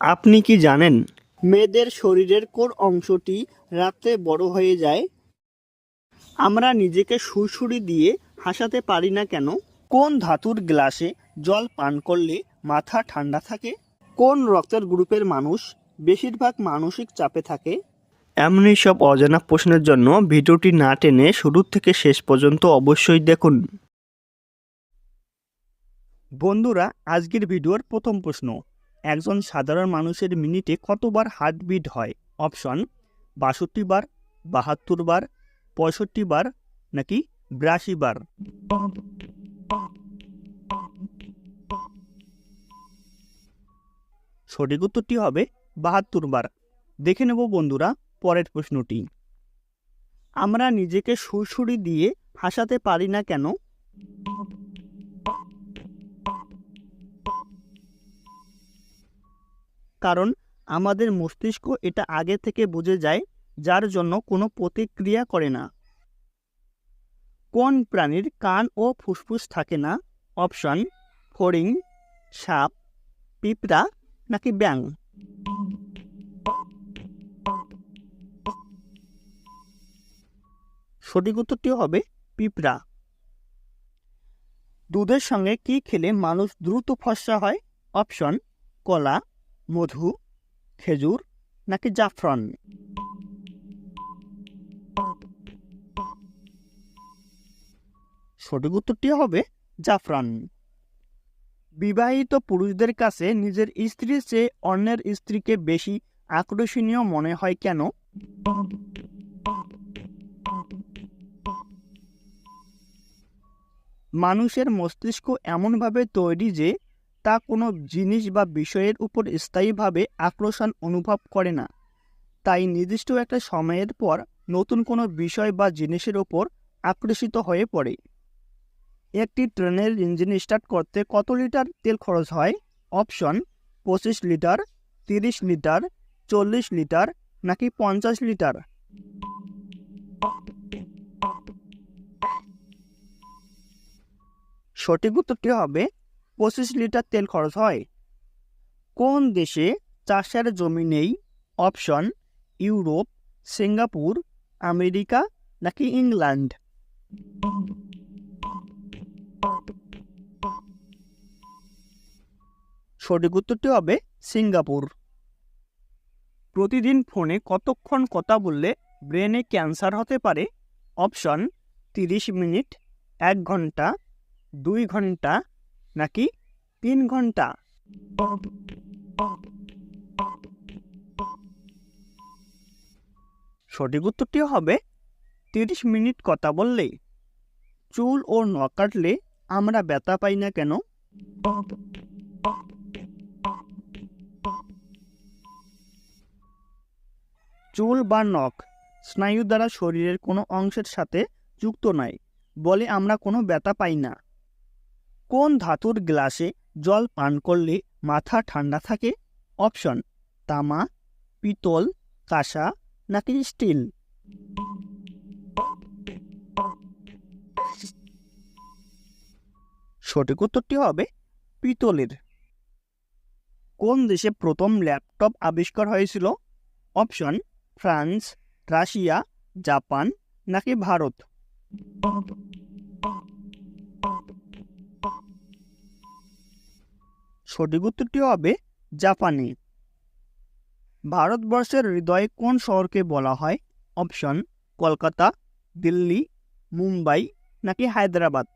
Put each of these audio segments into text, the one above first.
আপনি কি জানেন? মেয়েদের শরীরের কোন অংশটি রাতে বড় হয়ে যায়? আমরা নিজেকে সুরসুরি দিয়ে হাসাতে পারি না কেন? কোন ধাতুর গ্লাসে জল পান করলে মাথা ঠান্ডা থাকে? কোন রক্তের গ্রুপের মানুষ বেশিরভাগ মানসিক চাপে থাকে? এমনই সব অজানা প্রশ্নের জন্য ভিডিওটি না টেনে শুরু থেকে শেষ পর্যন্ত অবশ্যই দেখুন। বন্ধুরা আজকের ভিডিওর প্রথম প্রশ্ন। একজন সাধারণ মানুষের মিনিটে কতবার হার্টবিট হয়? অপশন বাষট্টি বার, বাহাত্তর বার, পঁয়ষট্টি বার, নাকি বিরাশি বার? সঠিক উত্তরটি হবে বাহাত্তর বার। দেখে নেব বন্ধুরা পরের প্রশ্নটি। আমরা নিজেকে সুরসুরি দিয়ে হাসাতে পারি না কেন? কারণ আমাদের মস্তিষ্ক এটা আগে থেকে বুঝে যায়, যার জন্য কোনো প্রতিক্রিয়া করে না। কোন প্রাণীর কান ও ফুসফুস থাকে না? অপশন, ফড়িং, সাপ, পিঁপড়া নাকি ব্যাং সঠিক উত্তরটি হবে পিঁপড়া। দুধের সঙ্গে কি খেলে মানুষ দ্রুত ফসা হয়? অপশন, কলা মধু, খেজুর নাকি জাফরান? সঠিক উত্তরটি হবে জাফরান। বিবাহিত পুরুষদের কাছে নিজের স্ত্রীর চেয়ে অন্যের স্ত্রীকে বেশি আকর্ষণীয় মনে হয় কেন? মানুষের মস্তিষ্ক এমনভাবে তৈরি যে তা কোনো জিনিস বা বিষয়ের উপর স্থায়ীভাবে আকর্ষণ অনুভব করে না। তাই নির্দিষ্ট একটা সময়ের পর নতুন কোনো বিষয় বা জিনিসের ওপর আকর্ষিত হয়ে পড়ে। একটি ট্রেনের ইঞ্জিন স্টার্ট করতে কত লিটার তেল খরচ হয়? অপশন, পঁচিশ লিটার, তিরিশ লিটার, চল্লিশ লিটার নাকি পঞ্চাশ লিটার? সঠিক উত্তরটি হবে পঁচিশ লিটার তেল খরচ হয়। কোন দেশে চাষের জমি নেই? অপশন, ইউরোপ, সিঙ্গাপুর, আমেরিকা নাকি ইংল্যান্ড? সঠিক উত্তরটি হবে সিঙ্গাপুর। প্রতিদিন ফোনে কতক্ষণ কথা বললে ব্রেনে ক্যান্সার হতে পারে? অপশন, তিরিশ মিনিট, এক ঘণ্টা, দুই ঘণ্টা নাকি তিন ঘণ্টা? সঠিক উত্তরটি হবে, তিরিশ মিনিট কথা বললে। চুল ও নখ কাটলে আমরা ব্যথা পাই না কেন? চুল বা নখ স্নায়ু দ্বারা শরীরের কোনো অংশের সাথে যুক্ত নয়, বলে আমরা কোনো ব্যথা পাই না। কোন ধাতুর গ্লাসে জল পান করলে মাথা ঠান্ডা থাকে? অপশন, তামা, পিতল, কাঁসা নাকি স্টিল? সঠিক উত্তরটি হবে পিতলের। কোন দেশে প্রথম ল্যাপটপ আবিষ্কার হয়েছিল? অপশন, ফ্রান্স, রাশিয়া, জাপান নাকি ভারত? সঠিক উত্তরটি হবে জাপানি। ভারতবর্ষের হৃদয়ে কোন শহরকে বলা হয়? অপশন, কলকাতা, দিল্লি, মুম্বাই নাকি হায়দ্রাবাদ?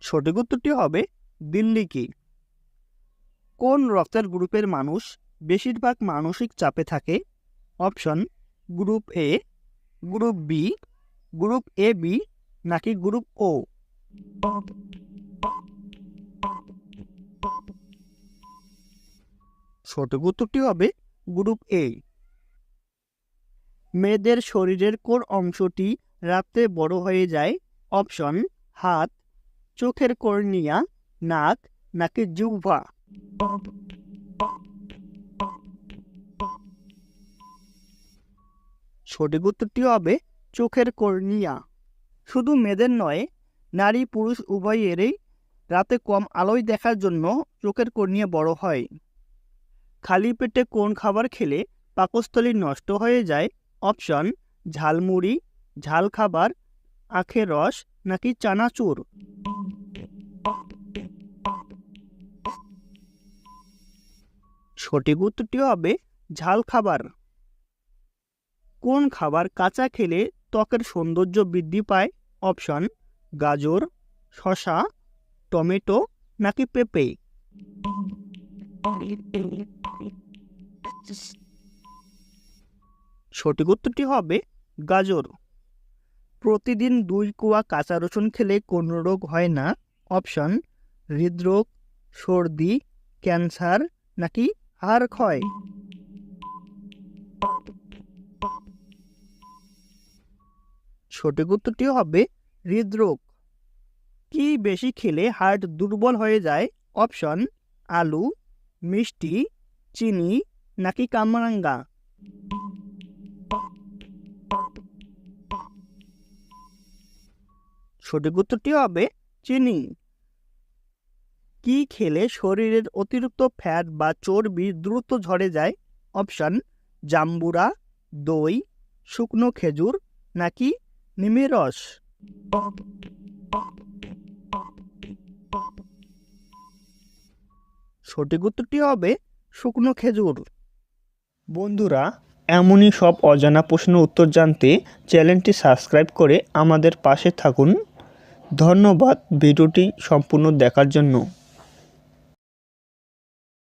সঠিক উত্তরটি হবে দিল্লি কি? কোন রক্তের গ্রুপের মানুষ বেশিরভাগ মানসিক চাপে থাকে? Option, group A, group B, group A B নাকি গ্রুপ ও? সঠিক উত্তরটি হবে গ্রুপ এ। মেয়েদের শরীরের কোন অংশটি রাতে বড় হয়ে যায়? অপশন, হাত, চোখের কর্নিয়া, নাক নাকি জিহ্বা সঠিক উত্তরটি হবে চোখের কর্নিয়া। শুধু মেয়েদের নয়, নারী পুরুষ উভয়েরই রাতে কম আলোয় দেখার জন্য চোখের কর্নিয়া বড় হয়। খালি পেটে কোন খাবার খেলে পাকস্থলী নষ্ট হয়ে যায়? অপশন, ঝালমুড়ি, ঝাল খাবার, আখের রস নাকি চানাচুর? সঠিক উত্তরটি হবে ঝাল খাবার। কোন খাবার কাঁচা খেলে ত্বকের সৌন্দর্য বৃদ্ধি পায়? অপশন, গাজর শশা টমেটো নাকি পেঁপে? সঠিক উত্তরটি হবে গাজর। প্রতিদিন দুই কুয়া কাঁচা রসুন খেলে কোন রোগ হয় না। অপশন, হৃদরোগ, সর্দি, ক্যান্সার নাকি হাড় ক্ষয়? সঠিক উত্তরটি হবে হৃদরোগ। কি বেশি খেলে হার্ট দুর্বল হয়ে যায়? অপশন, আলু, মিষ্টি, চিনি নাকি কামরাঙ্গা? সঠিক উত্তরটি হবে চিনি। কি খেলে শরীরের অতিরিক্ত ফ্যাট বা চর্বি দ্রুত ঝরে যায়? অপশন, জাম্বুরা, দই, শুকনো খেজুর নাকি নিমের রস। সঠিক উত্তরটি হবে শুকনো খেজুর। বন্ধুরা, এমনই সব অজানা প্রশ্নের উত্তর জানতে চ্যানেলটি সাবস্ক্রাইব করে আমাদের পাশে থাকুন। ধন্যবাদ ভিডিওটি সম্পূর্ণ দেখার জন্য।